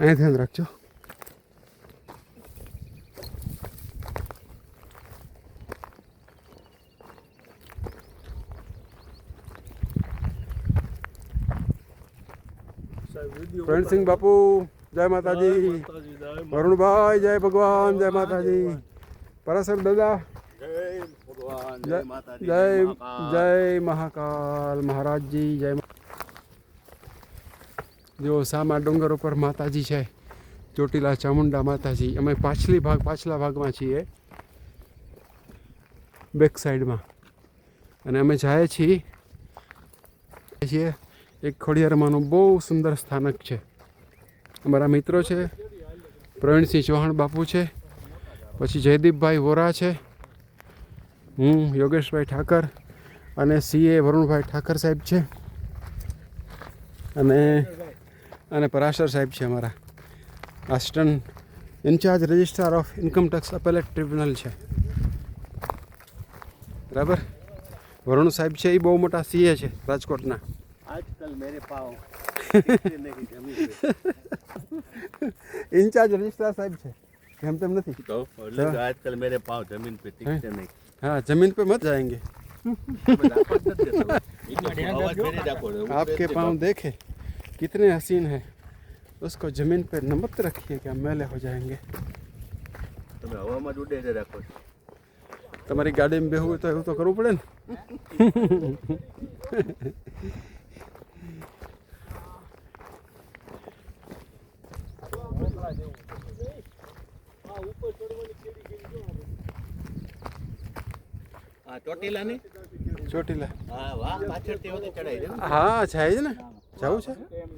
અહીં ધ્યાન રાખજો પ્રણસિંહ બાપુ જય માતાજી વરુણભાઈ જય ભગવાન જય માતાજી પરાસર દાદા જય જય જય મહાકાલ મહારાજજી જય જેઓ સામા ડુંગર ઉપર માતાજી છે ચોટીલા ચામુંડા માતાજી અમે પાછલી ભાગ પાછલા ભાગમાં છીએ બેક સાઈડમાં અને અમે જાય છીએ છીએ એક ખોડિયારમાંનું બહુ સુંદર સ્થાનક છે અમારા મિત્રો છે પ્રવીણસિંહ ચૌહાણ બાપુ છે પછી જયદીપભાઈ વોરા છે હું યોગેશભાઈ ઠાકર અને સીએ વરુણભાઈ ઠાકર સાહેબ છે અને અને પરશર સાહેબ છે અમાર assistant incharge registrar of income tax appeal tribunal છે બરાબર વરુણ સાહેબ છે એ બહુ મોટો સીય છે રાજકોટના આજકાલ મેરે પાઉ જમીનની જમીન ઇન્ચાર્જ રજિસ્ટ્રાર સાહેબ છે કેમ તેમ નથી દો આજકાલ મેરે પાઉ જમીન પે ટીકતે નહીં હા જમીન પે મત જાયંગે મજાક કરતો છો આપકે પાઉ દેખે कितने हसीन हैं उसको जमीन पर नमक रखिए क्या मेले हो जाएंगे तुम्हारी गाड़ी में बेहू तो तो करूँ पड़े चोटीला चोटीला हाँ छाई ना જવું છે